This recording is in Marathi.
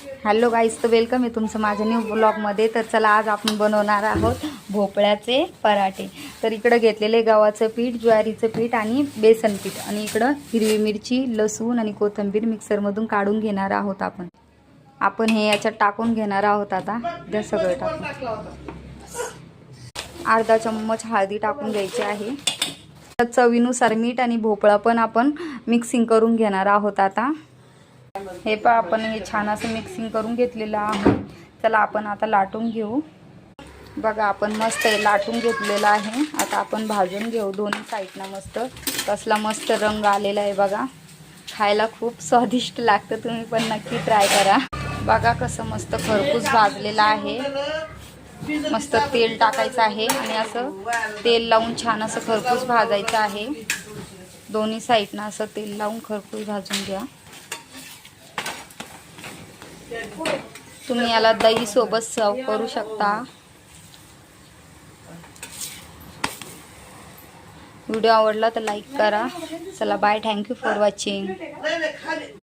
हॅलो गाईज तर वेलकम आहे तुमचं माझ्या न्यू ब्लॉगमध्ये तर चला आज आपण बनवणार आहोत भोपळ्याचे पराठे. तर इकडं घेतलेले गव्हाचं पीठ ज्वारीचं पीठ आणि बेसन पीठ. आणि इकडं हिरवी मिरची लसूण आणि कोथिंबीर मिक्सरमधून काढून घेणार आहोत आपण. आपण हे याच्यात टाकून घेणार आहोत आता. द्या सगळं टाकून. अर्धा चम्मच हळदी टाकून घ्यायची आहे. चवीनुसार मीठ आणि भोपळा पण आपण मिक्सिंग करून घेणार आहोत आता. हे पण आपण हे छान असं मिक्सिंग करून घेतलेलं आहे. चला आपण आता लाटून घेऊ. बघा आपण मस्त हे लाटून घेतलेलं आहे. आता आपण भाजून घेऊ दोन्ही साईडनं मस्त. कसला मस्त रंग आलेला आहे बघा. खायला खूप स्वादिष्ट लागतं तुम्ही पण नक्की ट्राय करा. बघा कसं मस्त खरपूस भाजलेलं आहे. मस्त तेल टाकायचं आहे आणि असं तेल लावून छान असं खरपूस भाजायचं आहे. दोन्ही साईडनं असं तेल लावून खरपूस भाजून घ्या. तुम्ही याला दही सोबत सर्व करू शकता. व्हिडिओ आवडला तर लाईक करा. चला बाय थँक्यू फॉर वॉचिंग